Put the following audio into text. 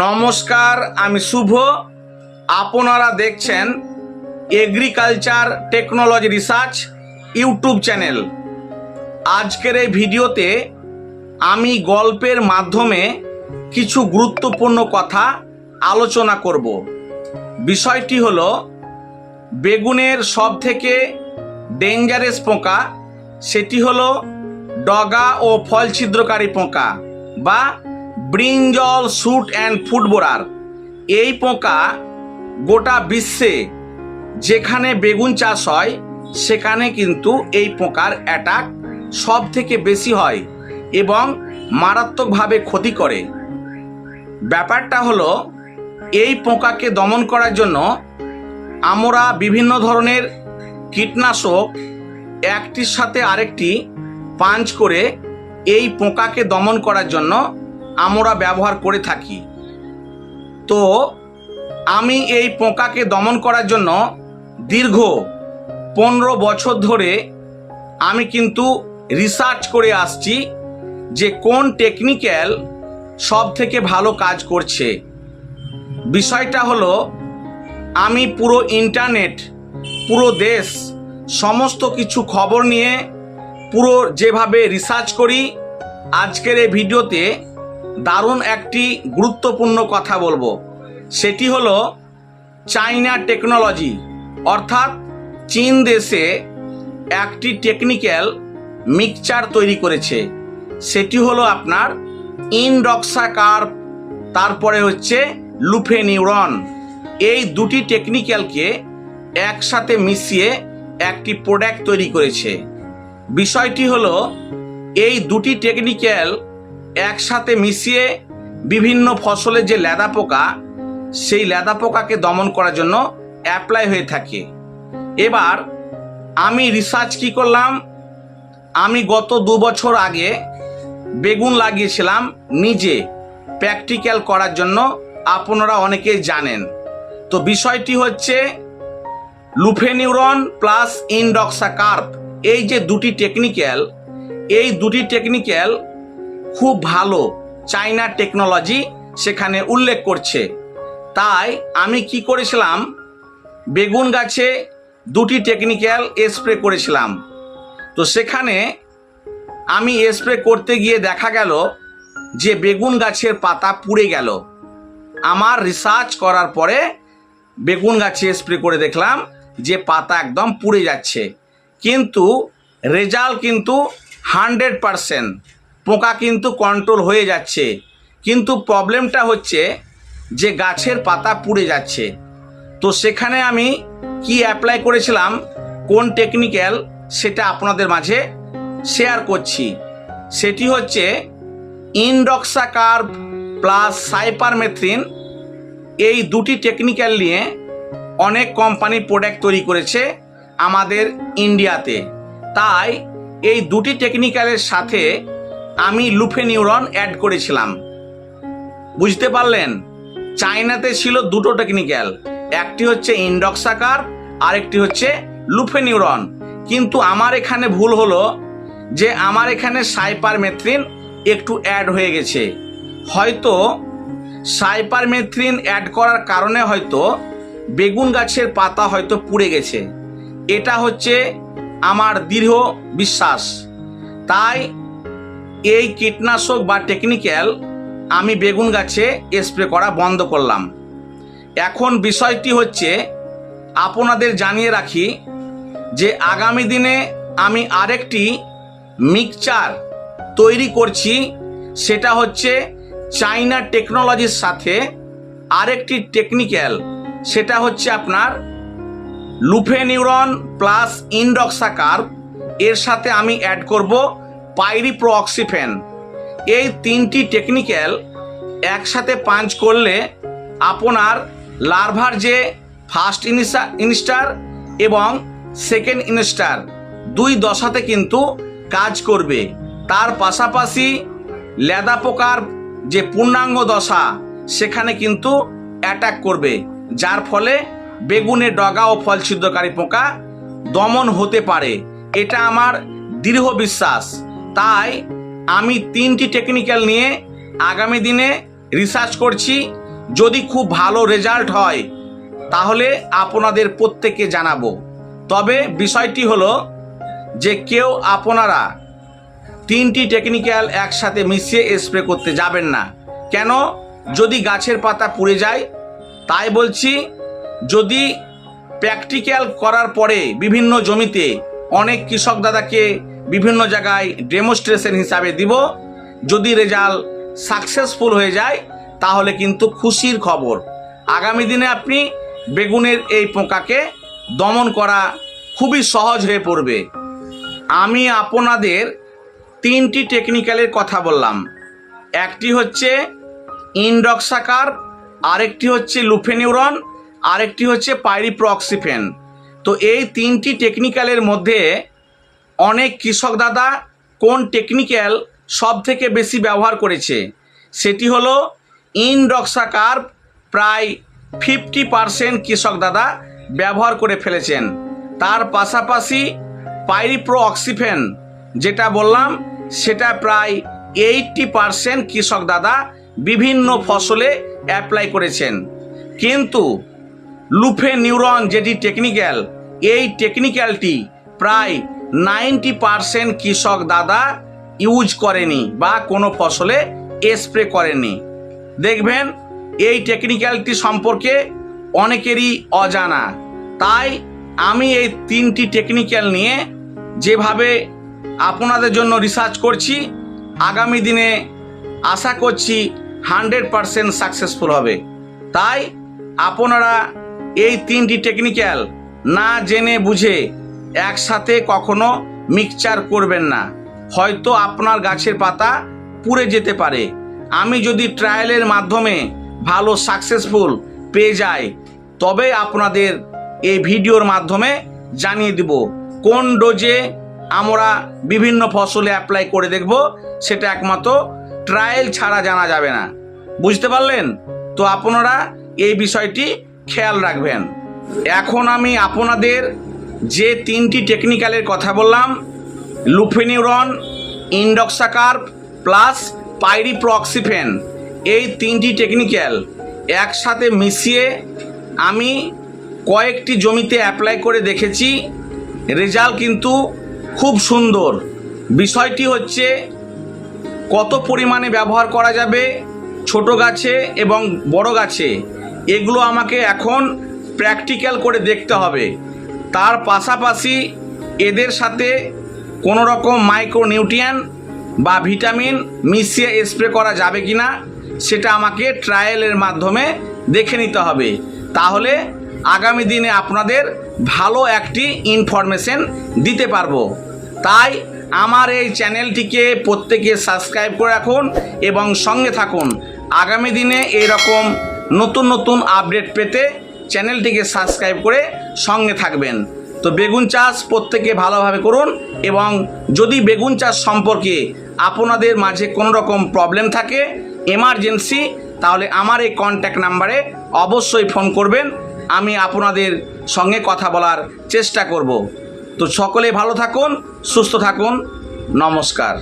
নমস্কার, আমি শুভ। আপনারা দেখছেন agriculture technology research YouTube channel আজকের এই ভিডিওতে আমি গল্পের মাধ্যমে কিছু গুরুত্বপূর্ণ কথা আলোচনা করব। বিষয়টি হলো, বেগুনের সব থেকে ডেঞ্জারাস পোকা, সেটি হলো ডগা ও ফল ছিদ্রকারী পোকা বা ব্রিঞ্জল স্যুট অ্যান্ড ফুটবোরার এই পোকা গোটা বিশ্বে যেখানে বেগুন চাষ হয়, সেখানে কিন্তু এই পোকার অ্যাটাক সব থেকে বেশি হয় এবং মারাত্মকভাবে ক্ষতি করে। ব্যাপারটা হলো, এই পোকাকে দমন করার জন্য আমরা বিভিন্ন ধরনের কীটনাশক একটির সাথে আরেকটি পাঞ্চ করে এই পোকাকে দমন করার জন্য আমরা ব্যবহার করে থাকি। তো আমি এই পোকাকে দমন করার জন্য দীর্ঘ পনেরো বছর ধরে আমি কিন্তু রিসার্চ করে আসছি যে কোন টেকনিক্যাল সব থেকে ভালো কাজ করছে। বিষয়টা হলো, আমি পুরো ইন্টারনেট পুরো দেশ, সমস্ত কিছু খবর নিয়ে পুরো যেভাবে রিসার্চ করি, আজকের এই ভিডিওতে দারুণ একটি গুরুত্বপূর্ণ কথা বলব। সেটি হলো চাইনা টেকনোলজি। অর্থাৎ চীন দেশে একটি টেকনিক্যাল মিক্সচার তৈরি করেছে। সেটি হলো আপনার ইনডক্সা কার্প, তারপরে হচ্ছে লুফেনিউরন এই দুটি টেকনিক্যালকে একসাথে মিশিয়ে একটি প্রোডাক্ট তৈরি করেছে। বিষয়টি হলো, এই দুটি টেকনিক্যাল একসাথে মিশিয়ে বিভিন্ন ফসলের যে লেদা পোকা, সেই লেদা পোকাকে দমন করার জন্য অ্যাপ্লাই হয়ে থাকে। এবার আমি রিসার্চ কি করলাম? আমি গত দু বছর আগে বেগুন লাগিয়েছিলাম নিজে। প্র্যাকটিক্যাল করার জন্য আপনারা অনেকেই জানেন। তো বিষয়টি হচ্ছে লুফেনিউরন প্লাস ইনডক্সাকার্প এই যে দুটি টেকনিক্যাল এই দুটি টেকনিক্যাল খুব ভালো চাইনা টেকনোলজি সেখানে উল্লেখ করছে। তাই আমি কি করেছিলাম? বেগুন গাছে দুটি টেকনিক্যাল স্প্রে করেছিলাম। তো সেখানে আমি স্প্রে করতে গিয়ে দেখা গেল যে বেগুন গাছের পাতা পুড়ে গেল। আমার রিসার্চ করার পরে বেগুন গাছে স্প্রে করে দেখলাম যে পাতা একদম পুড়ে যাচ্ছে। কিন্তু রেজাল্ট কিন্তু হান্ড্রেড পারসেন্ট পোকা কিন্তু কন্ট্রোল হয়ে যাচ্ছে। কিন্তু প্রবলেমটা হচ্ছে যে গাছের পাতা পুড়ে যাচ্ছে। তো সেখানে আমি কি অ্যাপ্লাই করেছিলাম, কোন টেকনিক্যাল সেটা আপনাদের মাঝে শেয়ার করছি। সেটি হচ্ছে ইনডক্সা কার্ভ প্লাস সাইপারমেথ্রিন এই দুটি টেকনিক্যাল নিয়ে অনেক কোম্পানি প্রোডাক্ট তৈরি করেছে আমাদের ইন্ডিয়াতে তাই এই দুটি টেকনিক্যালের সাথে আমি লুফেনিউরন অ্যাড করেছিলাম। বুঝতে পারলেন? চায়নাতে ছিল দুটো টেকনিক্যাল একটি হচ্ছে ইন্ডক্সাকার আরেকটি হচ্ছে লুফেনিউরন কিন্তু আমার এখানে ভুল হলো যে আমার এখানে সাইপারমেথ্রিন একটু অ্যাড হয়ে গেছে। হয়তো সাইপারমেথ্রিন অ্যাড করার কারণে হয়তো বেগুন গাছের পাতা হয়তো পুড়ে গেছে। এটা হচ্ছে আমার দৃঢ় বিশ্বাস। তাই এই কীটনাশক বা টেকনিক্যাল আমি বেগুন গাছে স্প্রে করা বন্ধ করলাম। এখন বিষয়টি হচ্ছে, আপনাদের জানিয়ে রাখি যে আগামী দিনে আমি আরেকটি মিক্সচার তৈরি করছি, সেটা হচ্ছে চাইনা টেকনোলজির সাথে আরেকটি টেকনিক্যাল সেটা হচ্ছে আপনার লুফেনিউরন প্লাস ইনডক্সাকার এর সাথে আমি অ্যাড করব। পাইরিপ্রো অক্সিফেন এই তিনটি টেকনিক্যাল একসাথে পাঞ্চ করলে আপনার লার্ভার যে ফার্স্ট ইনিসা ইনস্টার এবং সেকেন্ড ইনস্টার দুই দশাতে কিন্তু কাজ করবে। তার পাশাপাশি লেদা পোকার যে পূর্ণাঙ্গ দশা, সেখানে কিন্তু অ্যাটাক করবে, যার ফলে বেগুনে ডগা ও ফল ছিদ্রকারী পোকা দমন হতে পারে। এটা আমার দৃঢ় বিশ্বাস। তাই আমি তিনটি টেকনিক্যাল নিয়ে আগামী দিনে রিসার্চ করছি। যদি খুব ভালো রেজাল্ট হয়, তাহলে আপনাদের প্রত্যেকে জানাব। তবে বিষয়টি হলো যে কেউ আপনারা তিনটি টেকনিক্যাল একসাথে মিশিয়ে স্প্রে করতে যাবেন না। কেন? যদি গাছের পাতা পুড়ে যায়, তাই বলছি যদি প্র্যাকটিক্যাল করার পরে বিভিন্ন জমিতে অনেক কৃষক দাদাকে বিভিন্ন জায়গায় ডেমনস্ট্রেশন হিসাবে দিব। যদি রেজাল্ট সাকসেসফুল হয়ে যায়, তাহলে কিন্তু খুশির খবর। আগামী দিনে আপনি বেগুনের এই পোকাকে দমন করা খুবই সহজ হয়ে পড়বে। আমি আপনাদের তিনটি টেকনিক্যালের কথা বললাম। একটি হচ্ছে ইনডক্সাকার আরেকটি হচ্ছে লুফেনিউরন আরেকটি হচ্ছে পাইরিপ্রক্সিফেন তো এই তিনটি টেকনিক্যালের মধ্যে অনেক কৃষক দাদা কোন টেকনিক্যাল সব থেকে বেশি ব্যবহার করেছে? সেটি হলো ইনডক্সাকার প্রায় ফিফটি পারসেন্ট কৃষক দাদা ব্যবহার করে ফেলেছেন। তার পাশাপাশি পাইরিপ্রো অক্সিফেন, যেটা বললাম, সেটা প্রায় এইটটি পারসেন্ট কৃষক দাদা বিভিন্ন ফসলে অ্যাপ্লাই করেছেন। কিন্তু লুফে নিউরন যেটি টেকনিক্যাল এই টেকনিক্যালটি প্রায় নাইনটি পারসেন্ট কৃষক দাদা ইউজ করেনি বা কোনো ফসলে স্প্রে করেনি দেখবেন, এই টেকনিক্যালটি সম্পর্কে অনেকেরই অজানা। তাই আমি এই তিনটি টেকনিক্যাল নিয়ে যেভাবে আপনাদের জন্য রিসার্চ করছি, আগামী দিনে আশা করছি হান্ড্রেড পারসেন্ট সাকসেসফুল হবে। তাই আপনারা এই তিনটি টেকনিক্যাল না জেনে বুঝে একসাথে কখনো মিক্সচার করবেন না। হয়তো আপনার গাছের পাতা পুড়ে যেতে পারে। আমি যদি ট্রায়ালের মাধ্যমে ভালো সাকসেসফুল পেয়ে যাই, তবে আপনাদের এই ভিডিওর মাধ্যমে জানিয়ে দিব কোন ডোজে আমরা বিভিন্ন ফসলে অ্যাপ্লাই করে দেখব, সেটা একমাত্র ট্রায়াল ছাড়া জানা যাবে না। বুঝতে পারলেন? তো আপনারা এই বিষয়টি খেয়াল রাখবেন। এখন আমি আপনাদের যে তিনটি টেকনিক্যালের কথা বললাম লুফেনিউরন ইন্ডক্সাকার প্লাস পাইরিপ্রক্সিফেন এই তিনটি টেকনিক্যাল একসাথে মিশিয়ে আমি কয়েকটি জমিতে অ্যাপ্লাই করে দেখেছি। রেজাল্ট কিন্তু খুব সুন্দর। বিষয়টি হচ্ছে কত পরিমাণে ব্যবহার করা যাবে ছোট গাছে এবং বড় গাছে, এগুলো আমাকে এখন প্র্যাকটিক্যাল করে দেখতে হবে। তার পাশাপাশি এদের সাথে কোনো রকম মাইক্রোনিউট্রিয়েন্ট বা ভিটামিন মিশিয়ে স্প্রে করা যাবে কি না সেটা আমাকে ট্রায়ালের মাধ্যমে দেখে নিতে হবে। তাহলে আগামী দিনে আপনাদের ভালো একটি ইনফরমেশন দিতে পারব। তাই আমার এই চ্যানেলটিকে প্রত্যেকে সাবস্ক্রাইব করে রাখুন এবং সঙ্গে থাকুন। আগামী দিনে এরকম নতুন নতুন আপডেট পেতে চ্যানেলটিকে সাবস্ক্রাইব করে সঙ্গে থাকবেন। তো বেগুন চাষ প্রত্যেকে ভালোভাবে করুন এবং যদি বেগুন চাষ সম্পর্কে আপনাদের মাঝে কোনো রকম প্রবলেম থাকে এমার্জেন্সি তাহলে আমার এই কন্ট্যাক্ট নাম্বারে অবশ্যই ফোন করবেন। আমি আপনাদের সঙ্গে কথা বলার চেষ্টা করব। তো সকলে ভালো থাকুন, সুস্থ থাকুন। নমস্কার।